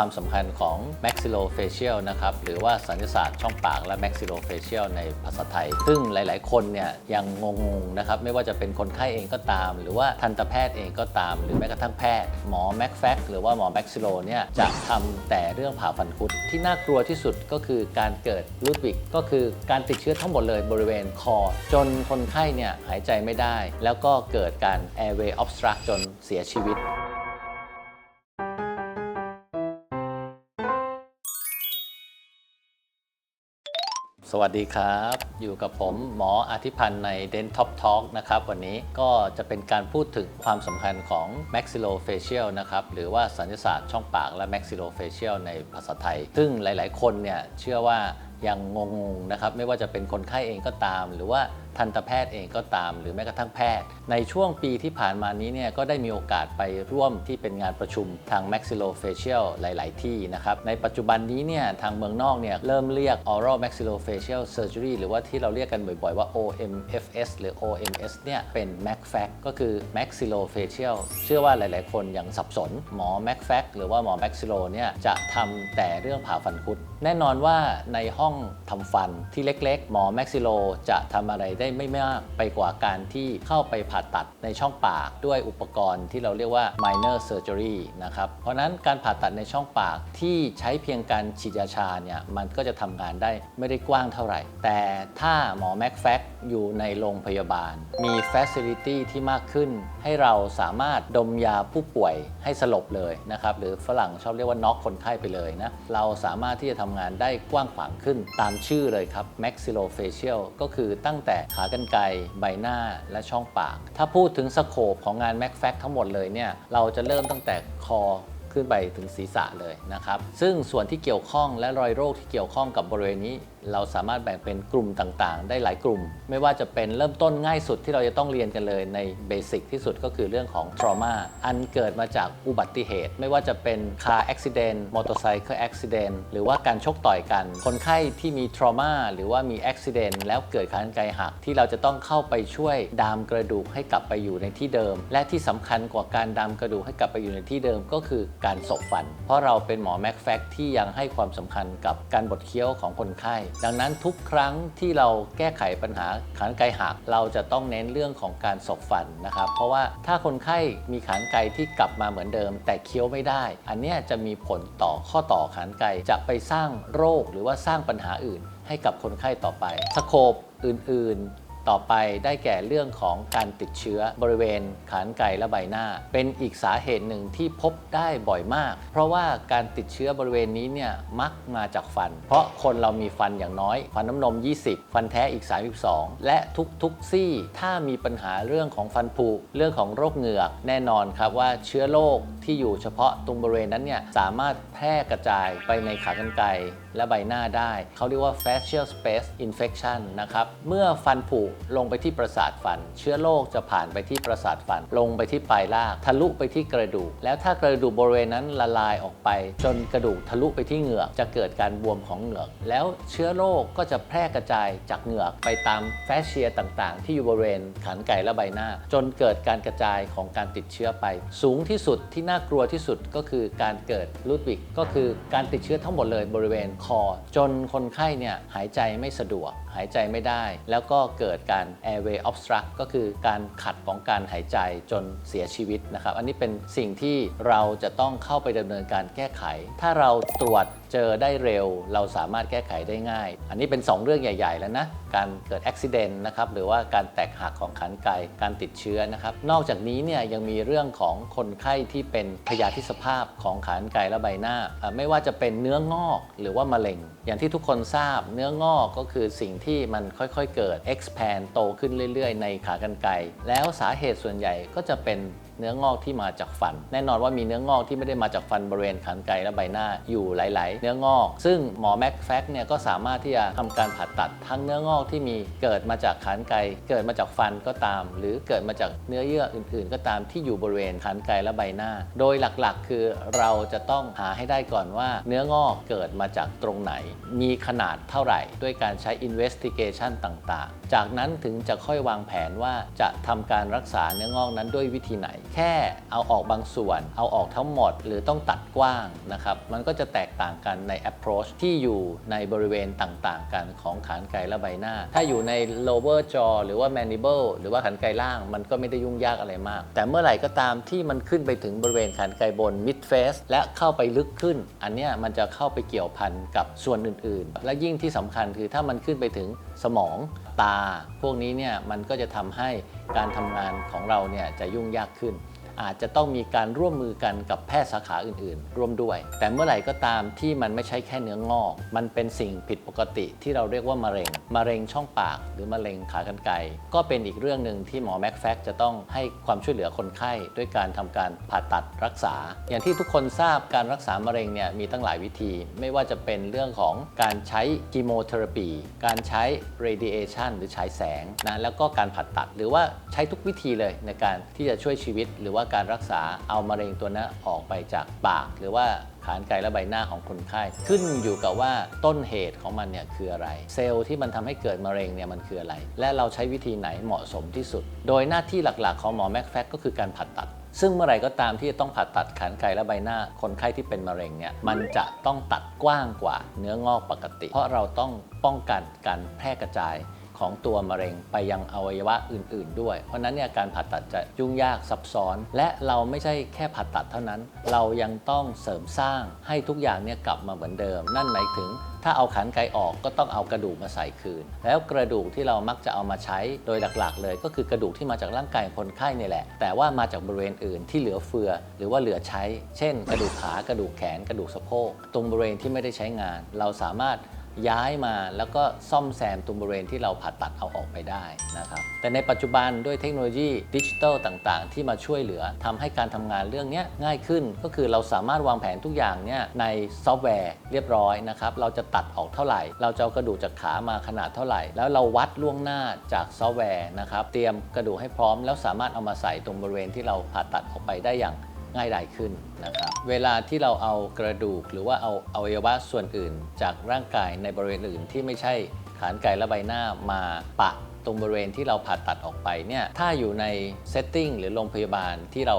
ความสำคัญของ maxillofacial นะครับ หรือว่าสัญญศาสตร์ช่องปากและ maxillofacial ในภาษาไทย ซึ่งหลาย ๆ คนเนี่ยยังงงๆนะครับ ไม่ว่าจะเป็นคนไข้เองก็ตาม หรือว่าทันตแพทย์เองก็ตาม หรือแม้กระทั่งแพทย์ หมอ m a c f a c หรือว่าหมอ maxillo เนี่ยจะทำแต่เรื่องผ่าฟันคุด ที่น่ากลัวที่สุดก็คือการเกิดลูดวิกก็คือการติดเชื้อทั้งหมดเลยบริเวณคอ จนคนไข้เนี่ยหายใจไม่ได้ แล้วก็เกิดการ airway obstruct จนเสียชีวิต สวัสดีครับ อยู่กับผมหมออาทิพันธ์ใน Dent Top Talk นะครับวันนี้ก็จะเป็นการพูดถึงความสำคัญของ maxillofacial นะครับหรือว่าสัญญศาสตร์ช่องปากและ maxillofacial ในภาษาไทย ซึ่งหลาย ๆ คนเนี่ยเชื่อว่ายังงงๆนะครับไม่ว่าจะเป็นคนไข้เองก็ตาม หรือว่าทันตแพทย์เองก็ตาม หรือแม้กระทั่งแพทย์ ในช่วงปีที่ผ่านมานี้เนี่ยก็ได้มีโอกาสไปร่วมที่เป็นงานประชุมทาง maxillofacial หลาย ๆ ที่นะครับ ในปัจจุบันนี้เนี่ยทางเมืองนอกเนี่ยเริ่มเรียก oral maxillofacial surgery หรือว่าที่เราเรียกกันบ่อย ๆ ว่า OMFS หรือ OMS เนี่ยเป็น MACFAC ก็คือ maxillofacial เชื่อว่าหลาย ๆ คนยังสับสน หมอ MACFAC หรือว่าหมอ maxillo เนี่ยจะทำแต่เรื่องผ่าฟันคุด แน่นอนว่าในห้องทำฟันที่เล็ก ๆ หมอ maxillo จะทำอะไรได้ไม่มากไปกว่าการที่เข้าไปผ่าตัดในช่องปากด้วยอุปกรณ์ที่เราเรียกว่า minor surgery นะครับ เพราะนั้นการผ่าตัดในช่องปากที่ใช้เพียงการฉีดยาชาเนี่ยมันก็จะทำงานได้ไม่ได้กว้างเท่าไหร่ แต่ถ้าหมอ MacFac อยู่ในโรงพยาบาล มี facility ที่มากขึ้น ให้เราสามารถดมยาผู้ป่วยให้สลบเลยนะครับ หรือฝรั่งชอบเรียกว่าน็อกคนไข้ไปเลยนะ เราสามารถที่จะทำงานได้กว้างขวางขึ้นตามชื่อเลยครับ maxillofacial ก็คือตั้งแต่ขากรรไกรใบหน้าและช่องปาก ถ้าพูดถึงสโคปของงานแม็กแฟกทั้งหมดเลยเนี่ยเราจะเริ่มตั้งแต่คอขึ้นไปถึงศีรษะเลยนะครับ ซึ่งส่วนที่เกี่ยวข้องและรอยโรคที่เกี่ยวข้องกับบริเวณนี้เราสามารถแบ่งเป็นกลุ่มต่างๆ ได้หลายกลุ่ม ไม่ว่าจะเป็นเริ่มต้นง่ายสุดที่เราจะต้องเรียนกันเลยในเบสิกที่สุดก็คือเรื่องของ trauma อันเกิดมาจากอุบัติเหตุ ไม่ว่าจะเป็น car accident motorcycle accident หรือว่าการชกต่อยกัน คนไข้ที่มี trauma หรือว่ามี accident แล้วเกิดขากรไกรหักที่เราจะต้องเข้าไปช่วยดามกระดูกให้กลับไปอยู่ในที่เดิม และที่สำคัญกว่าการดามกระดูกให้กลับไปอยู่ในที่เดิมก็คือการสบฟัน เพราะเราเป็นหมอแม็กแฟกที่ยังให้ความสำคัญกับการบดเคี้ยวของคนไข้ดังนั้นทุกครั้งที่เราแก้ไขปัญหาขานไกรหัก เราจะต้องเน้นเรื่องของการสบฟันนะครับ เพราะว่าถ้าคนไข้มีขานไกรที่กลับมาเหมือนเดิม แต่เคี้ยวไม่ได้ อันนี้จะมีผลต่อข้อต่อขานไกรจะไปสร้างโรคหรือว่าสร้างปัญหาอื่น ให้กับคนไข้ต่อไปสโคปอื่น ๆ ต่อไปได้แก่เรื่องของการติดเชื้อบริเวณขานไก่และใบหน้า เป็นอีกสาเหตุหนึ่งที่พบได้บ่อยมาก เพราะว่าการติดเชื้อบริเวณนี้เนี่ยมักมาจากฟัน เพราะคนเรามีฟันอย่างน้อย ฟันน้ำนม 20 ฟันแท้อีก 32 และทุกๆซี่ถ้ามีปัญหาเรื่องของฟันผุเรื่องของโรคเหงือกแน่นอนครับว่าเชื้อโรคที่อยู่เฉพาะตรงบริเวณนั้นเนี่ยสามารถแพร่กระจายไปในขากรรไกร และใบหน้าได้ เขาเรียกว่า facial space infection นะครับ เมื่อฟันผุลงไปที่ประสาทฟัน เชื้อโรคจะผ่านไปที่ประสาทฟัน ลงไปที่ปลายราก ทะลุไปที่กระดูก แล้วถ้ากระดูกบริเวณนั้นละลายออกไป จนกระดูกทะลุไปที่เหงือก จะเกิดการบวมของเหงือก แล้วเชื้อโรคก็จะแพร่กระจายจากเหงือกไปตามแฟชเชียต่างๆ ที่อยู่บริเวณขานไก่และใบหน้า จนเกิดการกระจายของการติดเชื้อไป สูงที่สุดที่น่ากลัวที่สุดก็คือการเกิดลูดวิกก็คือการติดเชื้อทั้งหมดเลยบริเวณคอ จนคนไข้เนี่ยหายใจไม่สะดวก หายใจไม่ได้ แล้วก็เกิดการ airway obstruct ก็คือการขัดของการหายใจจนเสียชีวิตนะครับ อันนี้เป็นสิ่งที่เราจะต้องเข้าไปดำเนินการแก้ไข ถ้าเราตรวจเจอได้เร็ว เราสามารถแก้ไขได้ง่าย อันนี้เป็น 2 เรื่องใหญ่ ๆ แล้วนะ การเกิดอุบิเหตุนะครับหรือว่าการแตกหักของขันไกการติดเชื้อนะครับ นอกจากนี้เนี่ยยังมีเรื่องของคนไข้ที่เป็นพยาธิสภาพของขันไกและใบหน้า ไม่ว่าจะเป็นเนื้องอกหรือว่ามะเร็ง อย่างที่ทุกคนทราบเนื้องอกก็คือสิ่งที่มันค่อยๆเกิด expand โตขึ้นเรื่อย ๆ ในขากรรไกรแล้วสาเหตุส่วนใหญ่ก็จะเป็น เนื้องอกที่มาจากฟัน แน่นอนว่ามีเนื้องอกที่ไม่ได้มาจากฟันบริเวณขานไกและใบหน้าอยู่หลาย ๆ เนื้องอก ซึ่งหมอแม็กแฟกเนี่ยก็สามารถที่จะทำการผ่าตัดทั้งเนื้องอกที่มีเกิดมาจากขานไกเกิดมาจากฟันก็ตาม หรือเกิดมาจากเนื้อเยื่ออื่น ๆ ก็ตามที่อยู่บริเวณขานไกและใบหน้า โดยหลัก ๆ คือเราจะต้องหาให้ได้ก่อนว่าเนื้องอกเกิดมาจากตรงไหน มีขนาดเท่าไหร่ ด้วยการใช้ investigation ต่าง ๆ จากนั้นถึงจะค่อยวางแผนว่าจะทำการรักษาเนื้องอกนั้นด้วยวิธีไหนแค่เอาออกบางส่วน เอาออกทั้งหมด หรือต้องตัดกว้างนะครับ มันก็จะแตกต่างกันใน approach ที่อยู่ในบริเวณต่างๆ กันของขานไกและใบหน้า ถ้าอยู่ใน lower jaw หรือว่า mandible หรือว่าขานไกล่าง มันก็ไม่ได้ยุ่งยากอะไรมาก แต่เมื่อไหร่ก็ตามที่มันขึ้นไปถึงบริเวณขานไกบน mid face และเข้าไปลึกขึ้น อันเนี้ยมันจะเข้าไปเกี่ยวพันกับส่วนอื่นๆ และยิ่งที่สำคัญคือถ้ามันขึ้นไปถึง สมองตา พวกนี้เนี่ยมันก็จะทำให้การทำงานของเราเนี่ยจะยุ่งยากขึ้น อาจจะต้องมีการร่วมมือกันกับแพทย์สาขาอื่น ๆ ร่วมด้วย แต่เมื่อไหร่ก็ตามที่มันไม่ใช่แค่เนื้องอก มันเป็นสิ่งผิดปกติที่เราเรียกว่ามะเร็ง มะเร็งช่องปาก หรือมะเร็งขากรรไกรก็เป็นอีกเรื่องหนึ่งที่หมอแม็กแฟกจะต้องให้ความช่วยเหลือคนไข้ด้วยการทำการผ่าตัดรักษา อย่างที่ทุกคนทราบการรักษามะเร็งเนี่ยมีตั้งหลายวิธี ไม่ว่าจะเป็นเรื่องของการใช้คีโมเทอราปี การใช้ radiation หรือฉายแสงนะแล้วก็การผ่าตัด หรือว่าใช้ทุกวิธีเลยในการที่จะช่วยชีวิตหรือว่าการรักษาเอามะเร็งตัวนั้นออกไปจากปาก หรือว่าขานไกลและใบหน้าของคนไข้ ขึ้นอยู่กับว่าต้นเหตุของมันเนี่ยคืออะไร เซลล์ที่มันทำให้เกิดมะเร็งเนี่ยมันคืออะไร และเราใช้วิธีไหนเหมาะสมที่สุด โดยหน้าที่หลักๆ ของหมอแม็กแฟกก็คือการผ่าตัดซึ่งเมื่อไรก็ตามที่จะต้องผ่าตัดขานไกลและใบหน้า คนไข้ที่เป็นมะเร็งเนี่ยมันจะต้องตัดกว้างกว่าเนื้องอกปกติ เพราะเราต้องป้องกันการแพร่กระจาย ของตัวมะเร็งไปยังอวัยวะอื่น ๆ ด้วย เพราะนั้นเนี่ยการผ่าตัดจะยุ่งยากซับซ้อน และเราไม่ใช่แค่ผ่าตัดเท่านั้น เรายังต้องเสริมสร้างให้ทุกอย่างเนี่ยกลับมาเหมือนเดิม นั่นหมายถึงถ้าเอาขันไกออกก็ต้องเอากระดูกมาใส่คืน แล้วกระดูกที่เรามักจะเอามาใช้โดยหลักๆ เลย ก็คือกระดูกที่มาจากร่างกายคนไข้นี่แหละ แต่ว่ามาจากบริเวณอื่นที่เหลือเฟือ หรือว่าเหลือใช้ เช่น กระดูกขากระดูกแขน กระดูกสะโพกตรงบริเวณที่ไม่ได้ใช้งาน เราสามารถ ย้ายมาแล้วก็ซ่อมแซมตรงบริเวณที่เราผ่าตัดเอาออกไปได้นะครับ แต่ในปัจจุบันด้วยเทคโนโลยีดิจิทัลต่างๆ ที่มาช่วยเหลือทำให้การทำงานเรื่องนี้ง่ายขึ้น ก็คือเราสามารถวางแผนทุกอย่างเนี่ยในซอฟต์แวร์เรียบร้อยนะครับ เราจะตัดออกเท่าไหร่ เราจะเอากระดูกจากขามาขนาดเท่าไหร่ แล้วเราวัดล่วงหน้าจากซอฟต์แวร์นะครับ เตรียมกระดูกให้พร้อม แล้วสามารถเอามาใส่ตรงบริเวณที่เราผ่าตัดออกไปได้อย่าง ง่ายดายขึ้นนะครับ เวลาที่เราเอากระดูกหรือว่าเอาอวัยวะส่วนอื่น จากร่างกายในบริเวณอื่นที่ไม่ใช่ขานไกลและใบหน้ามาปะตรงบริเวณที่เราผ่าตัดออกไปเนี่ยถ้าอยู่ในเซตติ้งหรือโรงพยาบาลที่เรา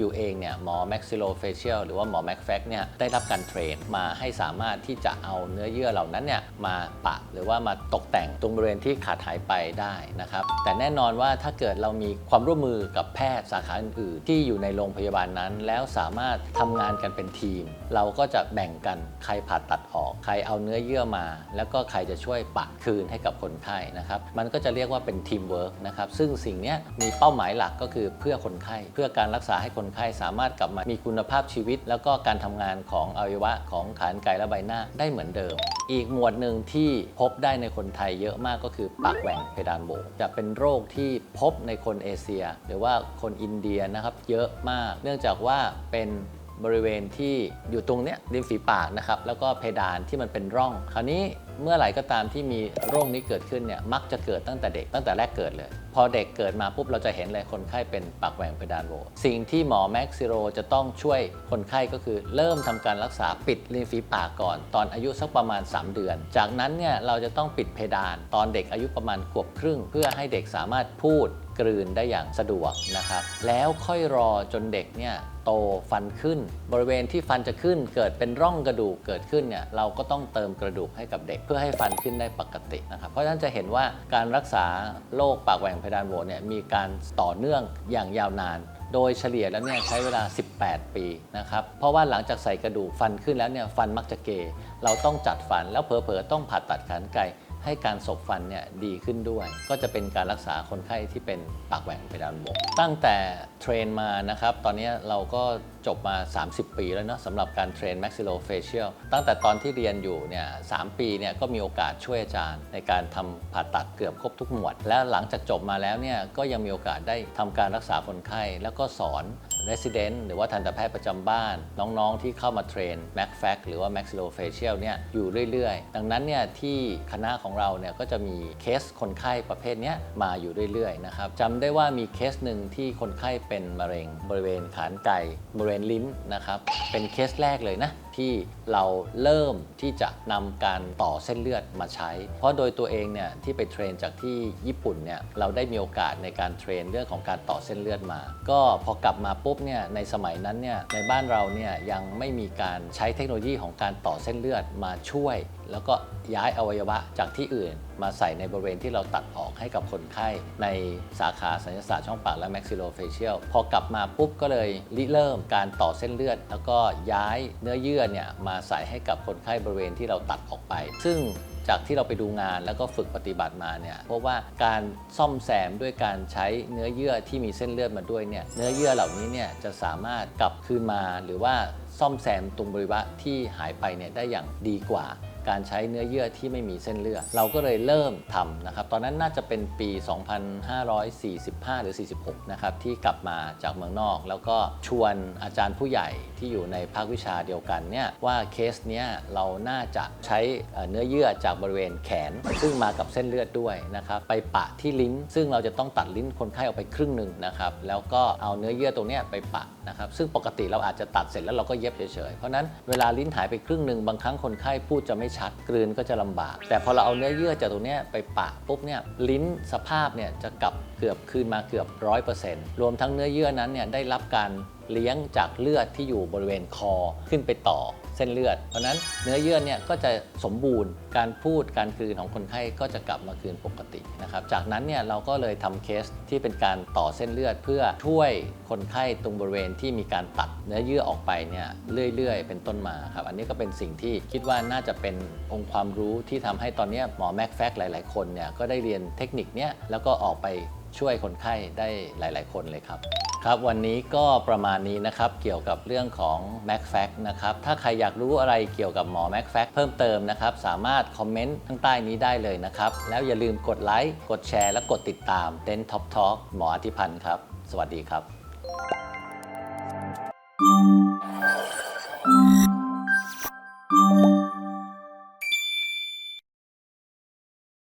ยู่เองเนี่ยหมอ maxillofacial หรือว่าหมอ maxfac เนี่ยได้รับการเทรนมาให้สามารถที่จะเอาเนื้อเยื่อเหล่านั้นเนี่ยมาปะหรือว่ามาตกแต่งตรงบริเวณที่ขาดหายไปได้นะครับแต่แน่นอนว่าถ้าเกิดเรามีความร่วมมือกับแพทย์สาขาอื่นๆที่อยู่ในโรงพยาบาลนั้น แล้วสามารถทำงานกันเป็นทีม เราก็จะแบ่งกันใครผ่าตัดออก ใครเอาเนื้อเยื่อมา แล้วก็ใครจะช่วยปะคืนให้กับคนไข้นะครับมันก็จะเรียกว่าเป็นทีมเวิร์กนะครับซึ่งสิ่งนี้มีเป้าหมายหลักก็คือเพื่อคนไข้เพื่อการรักษาให้คนนไข้สามารถกลับมามีคุณภาพชีวิต แล้วก็การทำงานของอวัยวะของขานไกและใบหน้าได้เหมือนเดิม อีกหมวดหนึ่งที่พบได้ในคนไทยเยอะมากก็คือปากแหว่งเพดานโหวจะเป็นโรคที่พบในคนเอเชีย หรือว่าคนอินเดียนะครับเยอะมาก เนื่องจากว่าเป็นบริเวณที่อยู่ตรงเนี้ยริมฝีปากนะครับแล้วก็เพดานที่มันเป็นร่อง คราวนี้เมื่อไหร่ก็ตามที่มีโรคนี้เกิดขึ้นเนี่ยมักจะเกิดตั้งแต่เด็กตั้งแต่แรกเกิดเลย พอเด็กเกิดมาปุ๊บเราจะเห็นเลยคนไข้เป็นปากแหว่งเพดานโหวสิ่งที่หมอแม็กซิโรจะต้องช่วยคนไข้ก็คือ เริ่มทำการรักษาปิดริมฝีปากก่อน ตอนอายุสักประมาณ 3 เดือน จากนั้นเนี่ยเราจะต้องปิดเพดาน ตอนเด็กอายุประมาณขวบครึ่ง เพื่อให้เด็กสามารถพูดกลืนได้อย่างสะดวกนะครับ แล้วค่อยรอจนเด็กเนี่ยโตฟันขึ้น บริเวณที่ฟันจะขึ้นเกิดเป็นร่องกระดูกเกิดขึ้นเนี่ยเราก็ต้องเติมกระดูกให้กับเด็กเพื่อให้ฟันขึ้นได้ปกตินะครับ เพราะฉะนั้นจะเห็นว่าการรักษาโรคปากแหว่งเพดานโหวเนี่ยมีการต่อเนื่องอย่างยาวนานโดยเฉลี่ยแล้วเนี่ยใช้เวลา 18 ปีนะครับ เพราะว่าหลังจากใส่กระดูกฟันขึ้นแล้วเนี่ยฟันมักจะเก เราต้องจัดฟันแล้วเผลอๆต้องผ่าตัดขานไก่ ให้การสบฟันเนี่ยดีขึ้นด้วย ก็จะเป็นการรักษาคนไข้ที่เป็นปากแหว่งเพดานโหวตั้งแต่เทรนมานะครับ ตอนนี้เราก็จบมา 30 ปีแล้วเนาะสำหรับการเทรน maxillofacial ตั้งแต่ตอนที่เรียนอยู่เนี่ยสามปีเนี่ยก็มีโอกาสช่วยอาจารย์ ในการทำผ่าตัดเกือบครบทุกหมวด และหลังจากจบมาแล้วเนี่ยก็ยังมีโอกาสได้ทำการรักษาคนไข้แล้วก็สอน resident หรือว่าทันตแพทย์ประจำบ้าน น้องๆ ที่เข้ามาเทรน macfac หรือว่า maxillofacial เนี่ยอยู่เรื่อยๆ ดังนั้นเนี่ยที่คณะของเราเนี่ยก็จะมีเคสคนไข้ประเภทเนี้ยมาอยู่เรื่อยๆนะครับจำได้ว่ามีเคสหนึ่งที่คนไข้เป็นมะเร็งบริเวณขานไก่บริเวณลิ้นนะครับเป็นเคสแรกเลยนะที่เราเริ่มที่จะนำการต่อเส้นเลือดมาใช้ เพราะโดยตัวเองเนี่ยที่ไปเทรนจากที่ญี่ปุ่นเนี่ยเราได้มีโอกาสในการเทรนเรื่องของการต่อเส้นเลือดมา ก็พอกลับมาปุ๊บเนี่ยในสมัยนั้นเนี่ยในบ้านเราเนี่ยยังไม่มีการใช้เทคโนโลยีของการต่อเส้นเลือดมาช่วย แล้วก็ย้ายอวัยวะจากที่อื่น มาใส่ในบริเวณที่เราตัดออกให้กับคนไข้ ในสาขาสัญญศาสตร์ช่องปากและ maxillofacial พอกลับมาปุ๊บก็เลยริเริ่มการต่อเส้นเลือด แล้วก็ย้ายเนื้อเยื่อเนี่ยมาใส่ให้กับคนไข้บริเวณที่เราตัดออกไป ซึ่งจากที่เราไปดูงานแล้วก็ฝึกปฏิบัติมาเนี่ยเพราะว่าการซ่อมแซมด้วยการใช้เนื้อเยื่อที่มีเส้นเลือดมาด้วยเนี่ยเนื้อเยื่อเหล่านี้เนี่ยจะสามารถกลับคืนมาหรือว่าซ่อมแซมตรงบริเวณที่หายไปเนี่ยได้อย่างดีกว่า การใช้เนื้อเยื่อที่ไม่มีเส้นเลือด เราก็เลยเริ่มทำนะครับ ตอนนั้นน่าจะเป็นปี 2545 หรือ 46 นะครับ ที่กลับมาจากเมืองนอก แล้วก็ชวนอาจารย์ผู้ใหญ่ที่อยู่ในภาควิชาเดียวกันเนี่ยว่าเคสเนี้ยเราน่าจะใช้เนื้อเยื่อจากบริเวณแขน ซึ่งมากับเส้นเลือดด้วยนะครับ ไปปะที่ลิ้น ซึ่งเราจะต้องตัดลิ้นคนไข้ออกไปครึ่งหนึ่งนะครับ แล้วก็เอาเนื้อเยื่อตรงเนี้ยไปปะนะครับซึ่งปกติเราอาจจะตัดเสร็จแล้วเราก็เย็บเฉยๆ เพราะนั้นเวลาลิ้นหายไปครึ่งหนึ่งบางครั้งคนไข้พูดจะไม่ชัดกลืนก็จะลำบาก แต่พอเราเอาเนื้อเยื่อจากตรงนี้ไปปะปุ๊บเนี่ยลิ้นสภาพเนี่ยจะกลับเกือบคืนมาเกือบร้อยเปอร์เซ็นต์รวมทั้งเนื้อเยื่อนั้นเนี่ยได้รับการเลี้ยงจากเลือดที่อยู่บริเวณคอขึ้นไปต่อเส้นเลือด เพราะนั้นเนื้อเยื่อเนี่ยก็จะสมบูรณ์ การพูดการคืนของคนไข้ก็จะกลับมาคืนปกตินะครับ จากนั้นเนี่ยเราก็เลยทำเคสที่เป็นการต่อเส้นเลือด เพื่อช่วยคนไข้ตรงบริเวณที่มีการตัดเนื้อเยื่อออกไปเนี่ยเรื่อยๆ เป็นต้นมาครับ อันนี้ก็เป็นสิ่งที่คิดว่าน่าจะเป็นองค์ความรู้ที่ทำให้ตอนนี้หมอแม็กแฟกหลาย ๆ คนเนี่ยก็ได้เรียนเทคนิคเนี้ยแล้วก็ออกไป ช่วยคนไข้ได้หลาย ๆ คนเลยครับครับ วันนี้ก็ประมาณนี้นะครับเกี่ยวกับเรื่องของ m a c f a c นะครับถ้าใครอยากรู้อะไรเกี่ยวกับหมอ m a c f a c เพิ่มเติมนะครับสามารถคอมเมนต์ข้างใต้นี้ได้เลยนะครับ แล้วอย่าลืมกดไลค์กดแชร์และกดติดตาม d e n Top Talk หมออธิพันธ์ครับ สวัสดีครับ Thank